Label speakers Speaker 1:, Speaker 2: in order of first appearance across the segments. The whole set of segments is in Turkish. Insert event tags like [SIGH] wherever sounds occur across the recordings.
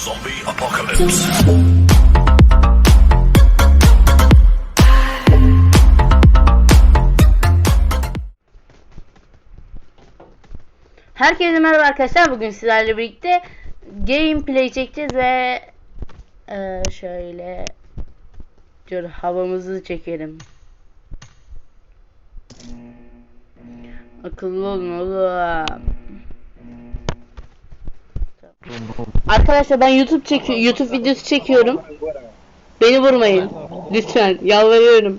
Speaker 1: Zombie apocalypse.
Speaker 2: Herkese merhaba arkadaşlar. Bugün sizlerle birlikte gameplay çekeceğiz ve eee, şöyle dur havamızı çekelim. Akıllı olun oğlum. Arkadaşlar ben YouTube çekiyor YouTube videosu çekiyorum. Beni vurmayın. Lütfen yalvarıyorum.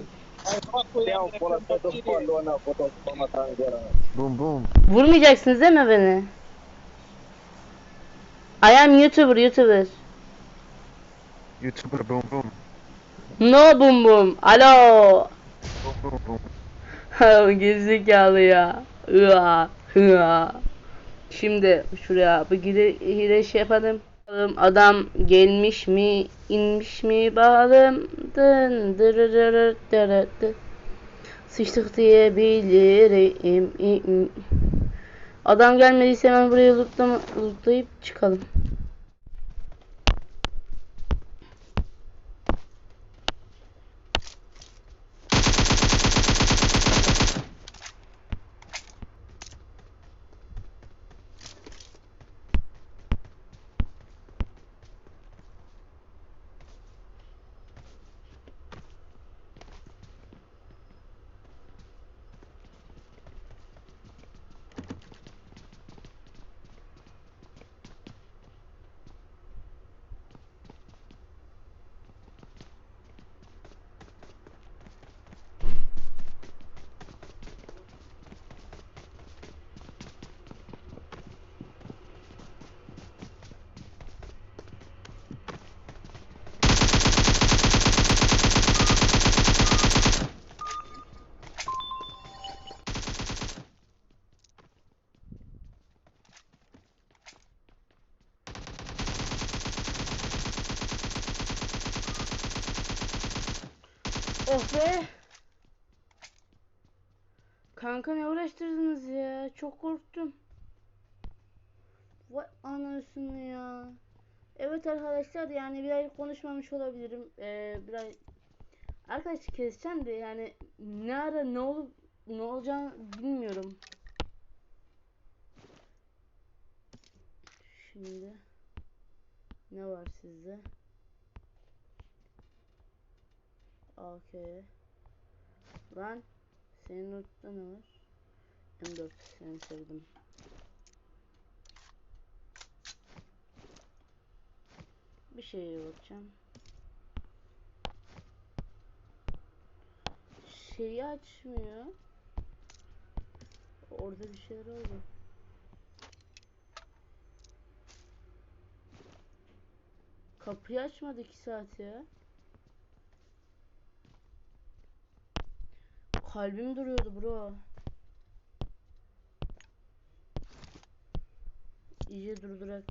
Speaker 3: Boom boom.
Speaker 2: Vurmayacaksınız değil mi beni? I am YouTuber, YouTuber.
Speaker 3: YouTuber boom boom.
Speaker 2: No bum bum. Alo.
Speaker 3: Boom boom boom.
Speaker 2: Ha, [LAUGHS] Gerizekalı ya. Hıa. Hıa. Şimdi şuraya bir gire şey yapalım. Adam gelmiş mi, inmiş mi bakalım. Dın. Sıçtık diyebilirim. Adam gelmediyse hemen buraya lootlayıp çıkalım. Oh be. Kanka ne uğraştırdınız ya? Çok korktum. Vay anasını ya. Evet arkadaşlar yani bir ay konuşmamış olabilirim. Ee, bir ay arkadaş keseceğim de yani ne ara ne olup ne olacağını bilmiyorum. Şimdi ne var sizde? AK. Lan senin notda ne var? M4 seni sevdim. Bir şeye bakacağım. Şeyi açmıyor. Orada bir şeyler oldu. Kapıyı açmadı 2 saat ya. Kalbim duruyordu bro. İyice durdurak.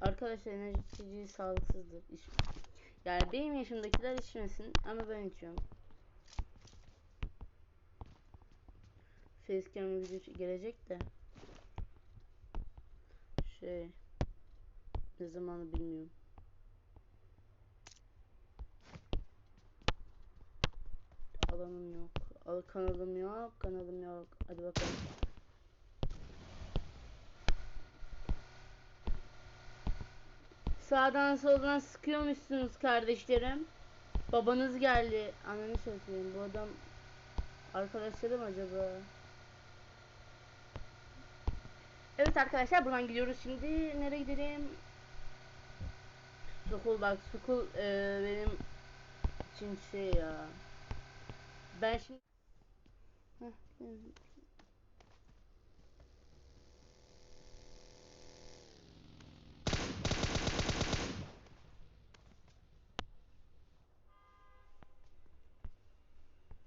Speaker 2: Arkadaşlar enerji içeceği sağlıksızdır. İç yani benim yaşımdakiler içmesin ama ben içiyorum. Facecam video gelecek de. Şey. Ne zamanı bilmiyorum. Alanım yok. Al kanalım yok, kanalım yok. Hadi bakalım. Sağdan soldan sıkıyormuşsunuz kardeşlerim. Babanız geldi. Ananı satayım. Bu adam arkadaşlarım acaba? Evet arkadaşlar buradan gidiyoruz şimdi. Nereye gidelim? Sukul bak Sukul eee, benim için şey ya. Ben şimdi.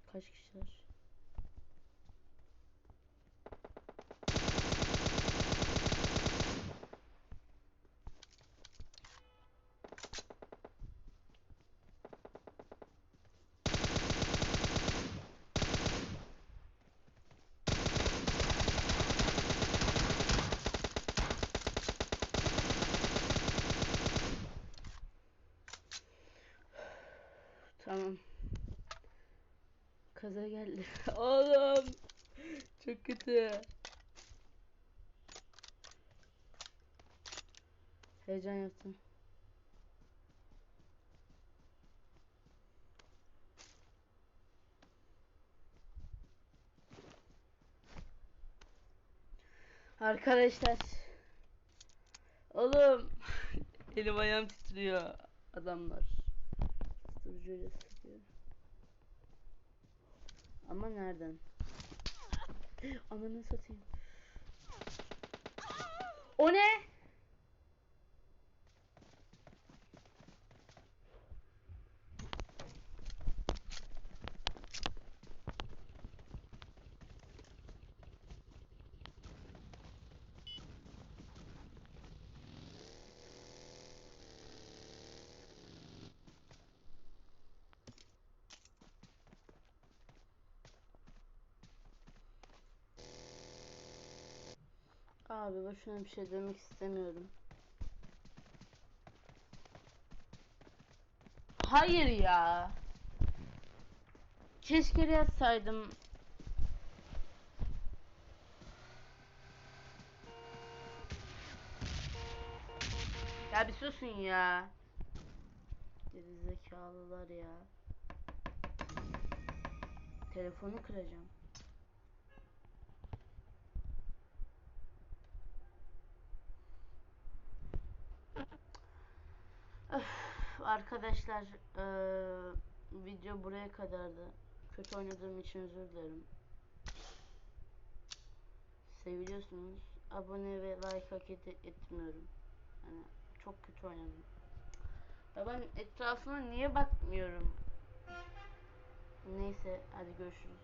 Speaker 2: Kaç kişiler? Tamam. Kaza geldi. [LAUGHS] Oğlum. Çok kötü. Heyecan yaptım. Arkadaşlar. Oğlum. [LAUGHS] Elim ayağım titriyor. Adamlar. Sıkıyor. Ama nereden? [LAUGHS] Ananı satayım. O ne? Abi boşuna bir şey demek istemiyorum. Hayır ya. Keşke yazsaydım. Ya bir susun ya. Gerizekalılar ya. Telefonu kıracağım. Arkadaşlar eee, video buraya kadardı. Kötü oynadığım için özür dilerim. Seviliyorsunuz. Abone ve like hak et- etmiyorum. Yani çok kötü oynadım. Ya ben etrafıma niye bakmıyorum? Neyse hadi görüşürüz.